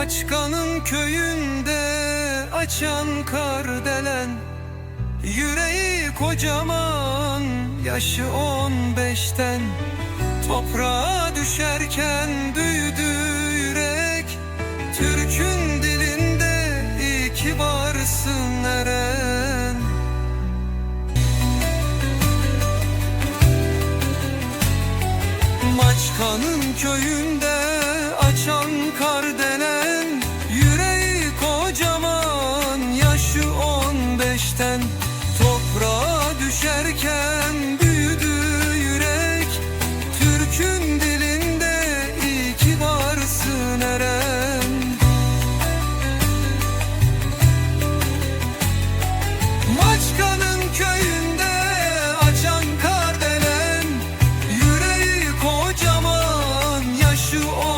Maçkanın köyünde açan kardelen Yüreği kocaman yaşı on beşten. Toprağa düşerken büyüdü yürek Türk'ün dilinde iyi ki varsın Eren. Maçkanın köyünde açan kardelen yaşı on beşten Toprağa düşerken büyüdü yürek. Türk'ün dilinde iyi ki varsın Eren. Maçkanın köyünde açan kardelen Yüreği kocaman yaşı on